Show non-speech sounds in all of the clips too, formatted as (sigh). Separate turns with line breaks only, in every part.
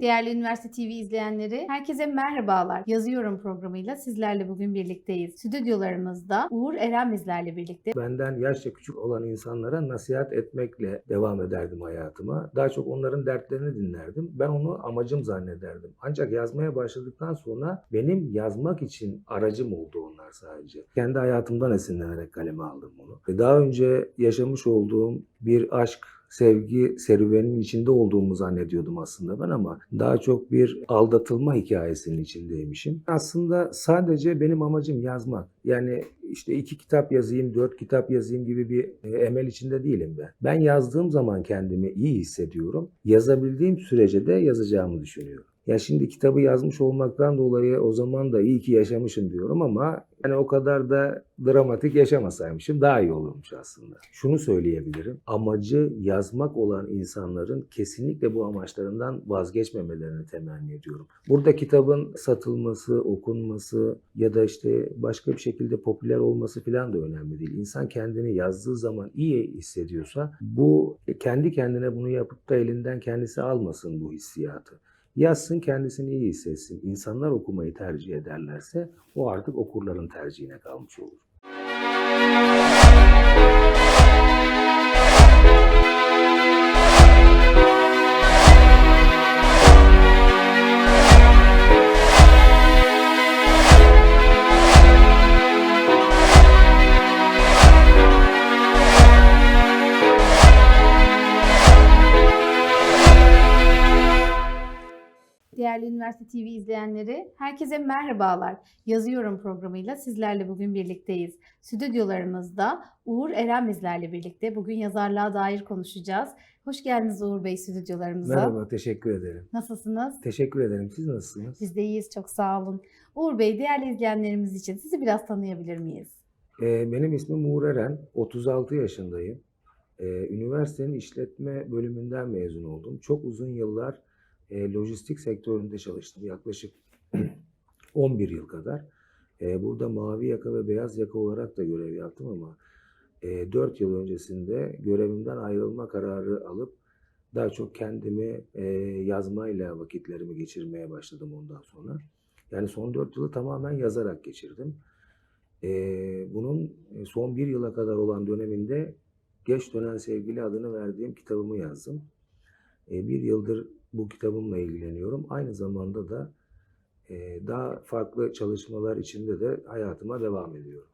Değerli Üniversite TV izleyenleri, herkese merhabalar. Yazıyorum programıyla sizlerle bugün birlikteyiz. Stüdyolarımızda Uğur Eren bizlerle birlikte.
Benden yaşça küçük olan insanlara nasihat etmekle devam ederdim hayatıma. Daha çok onların dertlerini dinlerdim. Ben onu amacım zannederdim. Ancak yazmaya başladıktan sonra benim yazmak için aracım oldu onlar sadece. Kendi hayatımdan esinlenerek kaleme aldım bunu. Daha önce yaşamış olduğum bir aşk, sevgi serüveninin içinde olduğumu zannediyordum aslında ben ama daha çok bir aldatılma hikayesinin içindeymişim. Aslında sadece benim amacım yazmak. Yani işte iki kitap yazayım, dört kitap yazayım gibi bir e, emel içinde değilim ben. Ben yazdığım zaman kendimi iyi hissediyorum. Yazabildiğim sürece de yazacağımı düşünüyorum. Ya şimdi kitabı yazmış olmaktan dolayı o zaman da iyi ki yaşamışım diyorum ama yani o kadar da dramatik yaşamasaymışım daha iyi olurmuş aslında. Şunu söyleyebilirim. Amacı yazmak olan insanların kesinlikle bu amaçlarından vazgeçmemelerini temenni ediyorum. Burada kitabın satılması, okunması ya da işte başka bir şekilde popüler olması falan da önemli değil. İnsan kendini yazdığı zaman iyi hissediyorsa bu kendi kendine bunu yapıp da elinden kendisi almasın bu hissiyatı. Yazsın kendisini iyi hissetsin. İnsanlar okumayı tercih ederlerse o artık okurların tercihine kalmış olur.
Değerli Üniversite TV izleyenleri, herkese merhabalar. Yazıyorum programıyla sizlerle bugün birlikteyiz. Stüdyolarımızda Uğur Eren bizlerle birlikte. Bugün yazarlığa dair konuşacağız. Hoş geldiniz Uğur Bey stüdyolarımıza.
Merhaba, teşekkür ederim.
Nasılsınız?
Teşekkür ederim. Siz nasılsınız?
Biz de iyiyiz, çok sağ olun. Uğur Bey, değerli izleyenlerimiz için sizi biraz tanıyabilir miyiz?
Ee, benim ismim Uğur Eren. 36 yaşındayım. Ee, üniversitenin işletme bölümünden mezun oldum. Çok uzun yıllar e, lojistik sektöründe çalıştım. Yaklaşık (clears throat) 11 yıl kadar. Ee, burada mavi yaka ve beyaz yaka olarak da görev yaptım ama e, 4 yıl öncesinde görevimden ayrılma kararı alıp daha çok kendimi e, yazmayla vakitlerimi geçirmeye başladım ondan sonra. Yani son 4 yılı tamamen yazarak geçirdim. Ee, bunun son bir yıla kadar olan döneminde Geç Dönen Sevgili adını verdiğim kitabımı yazdım. Ee, bir yıldır bu kitabımla ilgileniyorum. Aynı zamanda da e, daha farklı çalışmalar içinde de hayatıma devam ediyorum.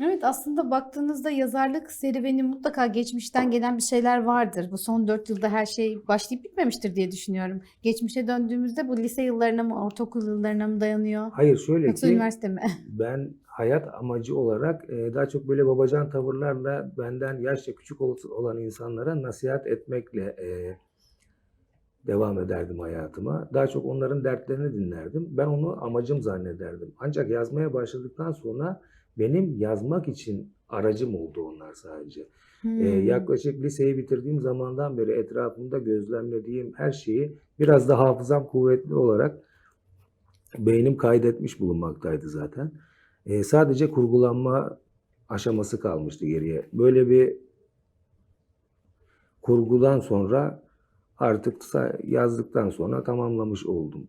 Evet aslında baktığınızda yazarlık serüveni mutlaka geçmişten gelen bir şeyler vardır. Bu son 4 yılda her şey başlayıp bitmemiştir diye düşünüyorum. Geçmişe döndüğümüzde bu lise yıllarına mı, ortaokul yıllarına mı dayanıyor?
Hayır şöyle
Yoksa
ki
üniversite mi? (laughs)
ben hayat amacı olarak e, daha çok böyle babacan tavırlarla benden yaşça küçük ol- olan insanlara nasihat etmekle e, devam ederdim hayatıma. Daha çok onların dertlerini dinlerdim. Ben onu amacım zannederdim. Ancak yazmaya başladıktan sonra benim yazmak için aracım oldu onlar sadece. Ee,
Hmm.
yaklaşık liseyi bitirdiğim zamandan beri etrafımda gözlemlediğim her şeyi biraz da hafızam kuvvetli olarak beynim kaydetmiş bulunmaktaydı zaten. Ee, sadece kurgulanma aşaması kalmıştı geriye. Böyle bir kurgudan sonra artık yazdıktan sonra tamamlamış oldum.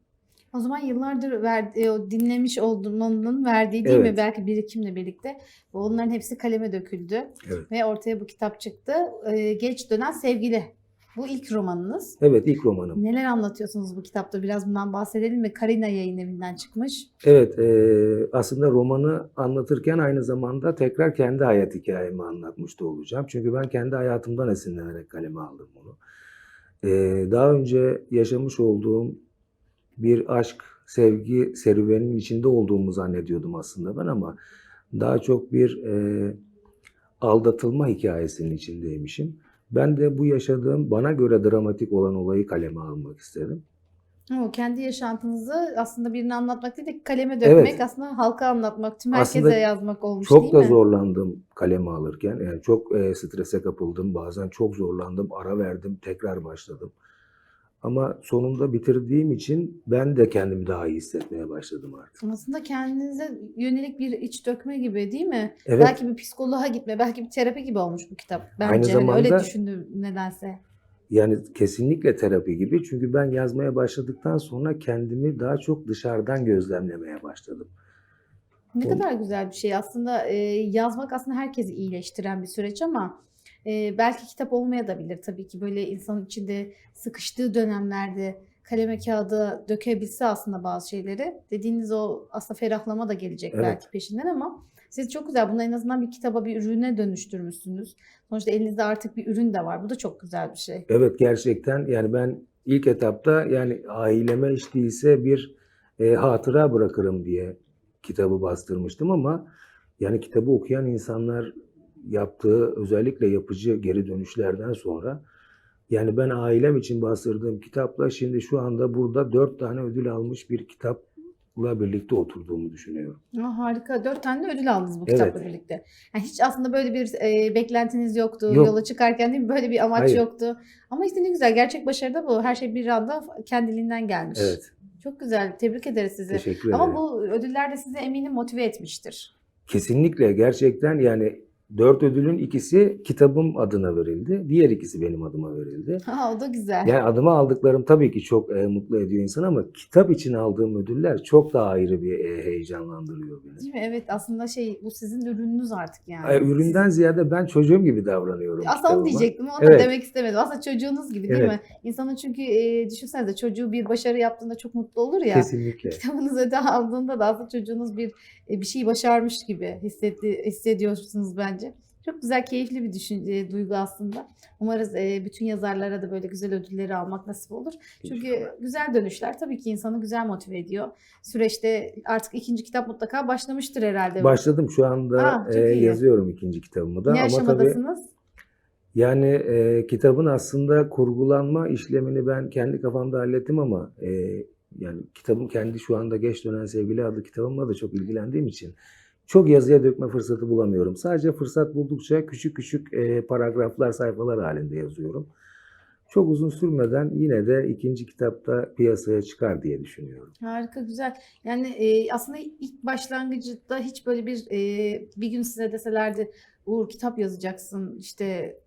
O zaman yıllardır verdi, o dinlemiş olduğunun verdiği değil mi?
Evet.
Belki birikimle birlikte onların hepsi kaleme döküldü
Evet.
ve ortaya bu kitap çıktı. Ee, Geç Dönen Sevgili. Bu ilk romanınız.
Evet ilk romanım.
Neler anlatıyorsunuz bu kitapta? Biraz bundan bahsedelim mi? Karina Yayın Evi'nden çıkmış.
Evet, e, aslında romanı anlatırken aynı zamanda tekrar kendi hayat hikayemi anlatmış da olacağım. Çünkü ben kendi hayatımdan esinlenerek kaleme aldım bunu. E, daha önce yaşamış olduğum bir aşk, sevgi serüveninin içinde olduğumu zannediyordum aslında ben ama daha çok bir e, aldatılma hikayesinin içindeymişim. Ben de bu yaşadığım bana göre dramatik olan olayı kaleme almak istedim.
O kendi yaşantınızı aslında birine anlatmak değil de kaleme dökmek
Evet.
aslında halka anlatmak, tüm herkese
Aslında
yazmak olmuş
Çok
değil
da
mi?
zorlandım kaleme alırken. Yani çok e, strese kapıldım. Bazen çok zorlandım. Ara verdim. Tekrar başladım. Ama sonunda bitirdiğim için ben de kendimi daha iyi hissetmeye başladım artık.
Aslında kendinize yönelik bir iç dökme gibi değil mi?
Evet.
Belki bir psikoloğa gitme, belki bir terapi gibi olmuş bu kitap. Bence
Aynı
hani öyle
zamanda-
düşündüm nedense.
Yani kesinlikle terapi gibi. Çünkü ben yazmaya başladıktan sonra kendimi daha çok dışarıdan gözlemlemeye başladım.
Ne kadar güzel bir şey. Aslında e, yazmak aslında herkesi iyileştiren bir süreç ama e, belki kitap olmayabilir tabii ki böyle insanın içinde sıkıştığı dönemlerde kaleme kağıda dökebilse aslında bazı şeyleri dediğiniz o aslında ferahlama da gelecek
Evet.
belki peşinden ama siz çok güzel bunu en azından bir kitaba bir ürüne dönüştürmüşsünüz. Sonuçta elinizde artık bir ürün de var. Bu da çok güzel bir şey.
Evet gerçekten yani ben ilk etapta yani aileme hiç değilse bir e, hatıra bırakırım diye kitabı bastırmıştım ama yani kitabı okuyan insanlar yaptığı özellikle yapıcı geri dönüşlerden sonra yani ben ailem için bastırdığım kitapla şimdi şu anda burada dört tane ödül almış bir kitapla birlikte oturduğumu düşünüyorum.
Aa, harika. Dört tane de ödül aldınız bu
Evet.
kitapla birlikte. Yani hiç aslında böyle bir e, beklentiniz yoktu.
Yok.
Yola çıkarken değil mi? Böyle bir amaç
Hayır.
yoktu. Ama işte ne güzel. Gerçek başarı da bu. Her şey bir anda kendiliğinden gelmiş.
Evet
Çok güzel. Tebrik ederiz sizi.
teşekkür ederim.
Ama bu ödüller de sizi eminim motive etmiştir.
Kesinlikle gerçekten yani dört ödülün ikisi kitabım adına verildi. Diğer ikisi benim adıma verildi.
Ha, o da güzel.
Yani adıma aldıklarım tabii ki çok e, mutlu ediyor insan ama kitap için aldığım ödüller çok daha ayrı bir e, heyecanlandırıyor beni.
Değil mi? Evet aslında şey bu sizin ürününüz artık yani.
Ay, üründen ziyade ben çocuğum gibi davranıyorum
Aslında onu
kitabıma.
diyecektim. Onu
Evet.
demek istemedim. Aslında çocuğunuz gibi değil
Evet.
mi? İnsanın çünkü e, düşünsenize çocuğu bir başarı yaptığında çok mutlu olur ya.
Kesinlikle.
Kitabınız ödül aldığında da aslında çocuğunuz bir e, bir şey başarmış gibi hissetti, hissediyorsunuz bence. Çok güzel, keyifli bir düşünce, duygu aslında. Umarız e, bütün yazarlara da böyle güzel ödülleri almak nasip olur. Çünkü
İnşallah.
güzel dönüşler tabii ki insanı güzel motive ediyor. Süreçte artık ikinci kitap mutlaka başlamıştır herhalde.
Başladım şu anda
Aa, çok
e, yazıyorum ikinci kitabımı da
ne
ama tabii yani e, kitabın aslında kurgulanma işlemini ben kendi kafamda hallettim ama e, yani kitabım kendi şu anda Geç Dönen Sevgili adlı kitabımla da çok ilgilendiğim için çok yazıya dökme fırsatı bulamıyorum. Sadece fırsat buldukça küçük küçük e, paragraflar, sayfalar halinde yazıyorum. Çok uzun sürmeden yine de ikinci kitapta piyasaya çıkar diye düşünüyorum.
Harika, güzel. Yani e, aslında ilk başlangıcında hiç böyle bir e, bir gün size deselerdi Uğur kitap yazacaksın işte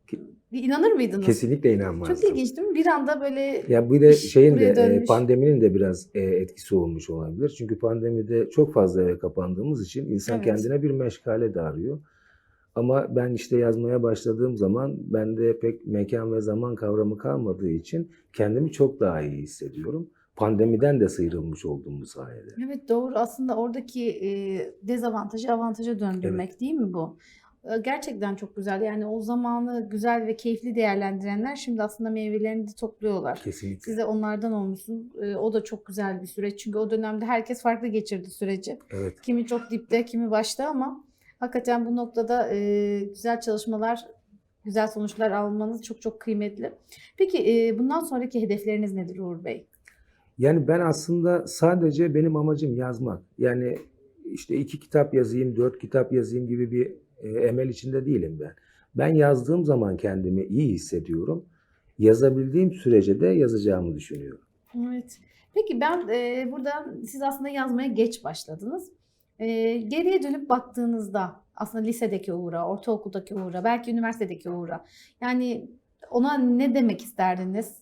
bir inanır mıydınız?
Kesinlikle inanmazdım.
Çok ilginç değil mi? Bir anda böyle
Ya de
İş
şeyin de e,
dönmüş.
pandeminin de biraz e, etkisi olmuş olabilir. Çünkü pandemide çok fazla eve kapandığımız için insan
Evet.
kendine bir meşgale de arıyor. Ama ben işte yazmaya başladığım zaman bende pek mekan ve zaman kavramı kalmadığı için kendimi çok daha iyi hissediyorum. Pandemiden de sıyrılmış oldum bu sayede.
Evet doğru aslında oradaki e, dezavantajı avantaja döndürmek değil mi bu? Gerçekten çok güzel. Yani o zamanı güzel ve keyifli değerlendirenler şimdi aslında meyvelerini de topluyorlar.
Kesinlikle.
Siz de onlardan olmuşsunuz. E, O da çok güzel bir süreç. Çünkü o dönemde herkes farklı geçirdi süreci.
Evet.
Kimi çok dipte, kimi başta ama hakikaten bu noktada güzel çalışmalar, güzel sonuçlar almanız çok çok kıymetli. Peki bundan sonraki hedefleriniz nedir Uğur Bey?
Yani ben aslında sadece benim amacım yazmak. Yani işte iki kitap yazayım, dört kitap yazayım gibi bir e, emel içinde değilim ben. Ben yazdığım zaman kendimi iyi hissediyorum. Yazabildiğim sürece de yazacağımı düşünüyorum.
Evet. Peki ben e, burada siz aslında yazmaya geç başladınız. E, geriye dönüp baktığınızda aslında lisedeki Uğur'a, ortaokuldaki Uğur'a, belki üniversitedeki Uğur'a yani ona ne demek isterdiniz?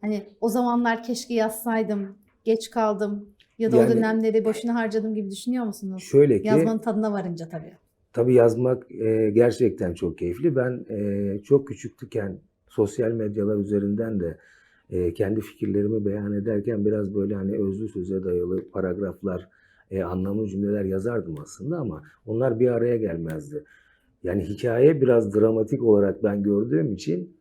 Hani o zamanlar keşke yazsaydım, geç kaldım ya da o
Yani-
dönemleri boşuna harcadım gibi düşünüyor musunuz?
Şöyle ki
Yazmanın tadına varınca tabii.
Tabii yazmak e, gerçekten çok keyifli. Ben e, çok küçüktüken sosyal medyalar üzerinden de e, kendi fikirlerimi beyan ederken biraz böyle hani özlü söze dayalı paragraflar, e, anlamlı cümleler yazardım aslında ama onlar bir araya gelmezdi. Yani hikaye biraz dramatik olarak ben gördüğüm için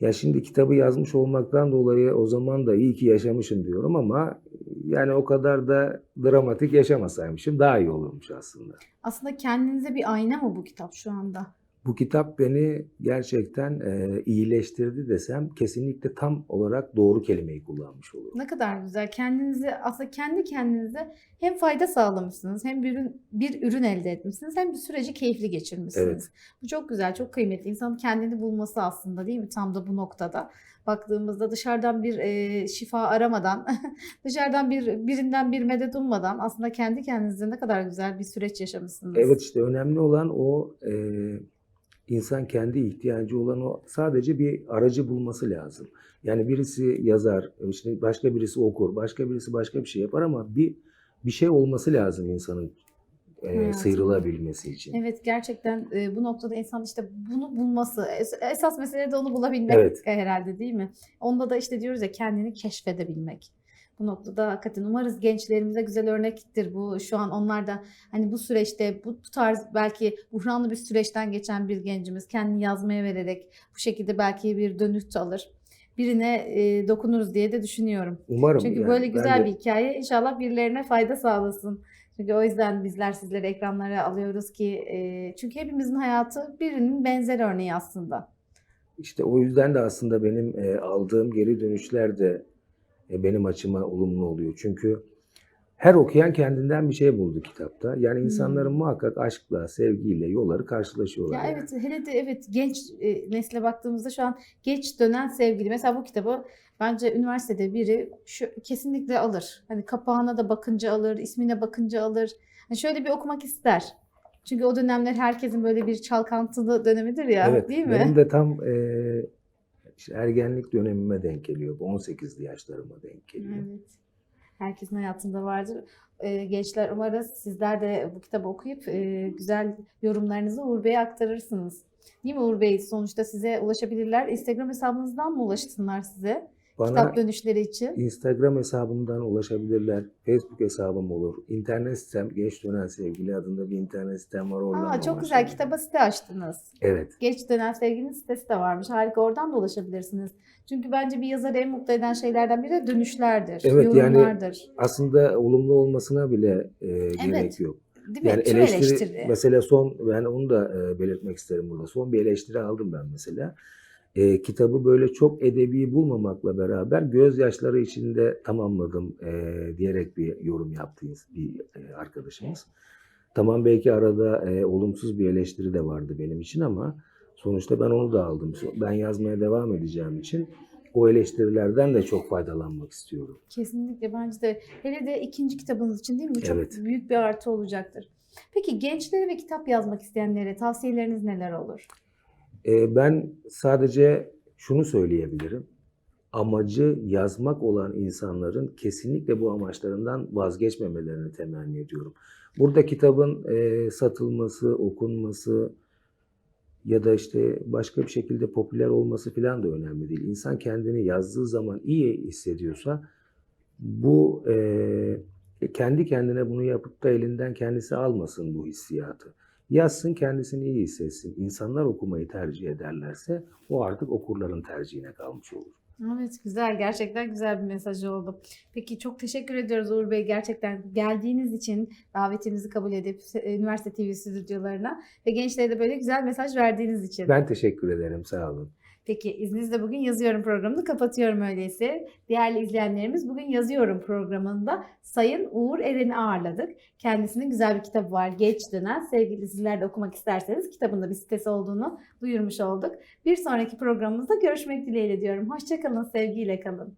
ya şimdi kitabı yazmış olmaktan dolayı o zaman da iyi ki yaşamışım diyorum ama yani o kadar da dramatik yaşamasaymışım daha iyi olurmuş aslında.
Aslında kendinize bir ayna mı bu kitap şu anda?
Bu kitap beni gerçekten e, iyileştirdi desem kesinlikle tam olarak doğru kelimeyi kullanmış olurum.
Ne kadar güzel. Kendinizi aslında kendi kendinize hem fayda sağlamışsınız, hem bir ürün, bir ürün elde etmişsiniz, hem bir süreci keyifli geçirmişsiniz.
Evet.
Bu çok güzel, çok kıymetli. İnsanın kendini bulması aslında değil mi? Tam da bu noktada. Baktığımızda dışarıdan bir e, şifa aramadan, (laughs) dışarıdan bir birinden bir medet ummadan aslında kendi kendinize ne kadar güzel bir süreç yaşamışsınız.
Evet işte önemli olan o e, İnsan kendi ihtiyacı olan o sadece bir aracı bulması lazım. Yani birisi yazar, işte başka birisi okur, başka birisi başka bir şey yapar ama bir bir şey olması lazım insanın e, sıyrılabilmesi için.
Evet gerçekten e, bu noktada insan işte bunu bulması es- esas mesele de onu bulabilmek
Evet.
herhalde değil mi? Onda da işte diyoruz ya kendini keşfedebilmek. Bu noktada hakikaten umarız gençlerimize güzel örnektir bu. Şu an onlar da hani bu süreçte bu tarz belki buhranlı bir süreçten geçen bir gencimiz kendini yazmaya vererek bu şekilde belki bir dönüt alır. Birine e, dokunuruz diye de düşünüyorum.
Umarım.
Çünkü
yani.
böyle güzel
de-
bir hikaye inşallah birilerine fayda sağlasın. Çünkü o yüzden bizler sizleri ekranlara alıyoruz ki e, çünkü hepimizin hayatı birinin benzer örneği aslında.
İşte o yüzden de aslında benim e, aldığım geri dönüşler de benim açıma olumlu oluyor. Çünkü her okuyan kendinden bir şey buldu kitapta. Yani insanların
Hmm.
muhakkak aşkla, sevgiyle yolları karşılaşıyorlar.
Ya
yani.
evet hele de evet genç e, nesle baktığımızda şu an geç dönen sevgili. Mesela bu kitabı bence üniversitede biri şu kesinlikle alır. Hani kapağına da bakınca alır, ismine bakınca alır. Hani şöyle bir okumak ister. Çünkü o dönemler herkesin böyle bir çalkantılı dönemidir ya,
Evet,
değil mi?
benim de tam e, işte ergenlik dönemime denk geliyor. Bu 18'li yaşlarıma denk geliyor.
Evet. Herkesin hayatında vardır. Ee, gençler umarız sizler de bu kitabı okuyup e, güzel yorumlarınızı Uğur Bey'e aktarırsınız. Değil mi Uğur Bey? Sonuçta size ulaşabilirler. Instagram hesabınızdan mı ulaşsınlar size?
Bana
Kitap dönüşleri için.
Instagram hesabımdan ulaşabilirler. Facebook hesabım olur. İnternet sitem Genç Dönen Sevgili adında bir internet sitem var. Oradan
Aa, çok güzel. Kitaba site açtınız.
Evet.
Geç dönen sevginin sitesi de varmış. Harika. Oradan da ulaşabilirsiniz. Çünkü bence bir yazarı en mutlu eden şeylerden biri de dönüşlerdir.
Evet, yani-
yorumlardır.
Aslında olumlu olmasına bile e, gerek yok.
Değil mi?
Yani
Tüm
eleştiri,
eleştiri.
mesela son ben onu da e, belirtmek isterim burada. Son bir eleştiri aldım ben mesela. E, kitabı böyle çok edebi bulmamakla beraber gözyaşları içinde tamamladım e, diyerek bir yorum yaptı bir e, arkadaşımız. Tamam belki arada e, olumsuz bir eleştiri de vardı benim için ama sonuçta ben onu da aldım. Ben yazmaya devam edeceğim için o eleştirilerden de çok faydalanmak istiyorum.
Kesinlikle bence de hele de ikinci kitabınız için değil mi? Çok
Evet.
büyük bir artı olacaktır. Peki gençlere ve kitap yazmak isteyenlere tavsiyeleriniz neler olur?
Ee, ben sadece şunu söyleyebilirim. Amacı yazmak olan insanların kesinlikle bu amaçlarından vazgeçmemelerini temenni ediyorum. Burada kitabın e, satılması, okunması ya da işte başka bir şekilde popüler olması falan da önemli değil. İnsan kendini yazdığı zaman iyi hissediyorsa bu e, kendi kendine bunu yapıp da elinden kendisi almasın bu hissiyatı. Yazsın kendisini iyi hissetsin. İnsanlar okumayı tercih ederlerse o artık okurların tercihine kalmış olur.
Evet güzel gerçekten güzel bir mesaj oldu. Peki çok teşekkür ediyoruz Uğur Bey gerçekten geldiğiniz için davetimizi kabul edip e, üniversite TV stüdyolarına ve gençlere de böyle güzel mesaj verdiğiniz için.
Ben teşekkür ederim. Sağ olun.
Peki izninizle bugün yazıyorum programını kapatıyorum öyleyse. Değerli izleyenlerimiz bugün yazıyorum programında Sayın Uğur Eren'i ağırladık. Kendisinin güzel bir kitabı var. Geç dönen. Sevgili sizler de okumak isterseniz kitabında bir sitesi olduğunu duyurmuş olduk. Bir sonraki programımızda görüşmek dileğiyle diyorum. Hoşçakalın, sevgiyle kalın.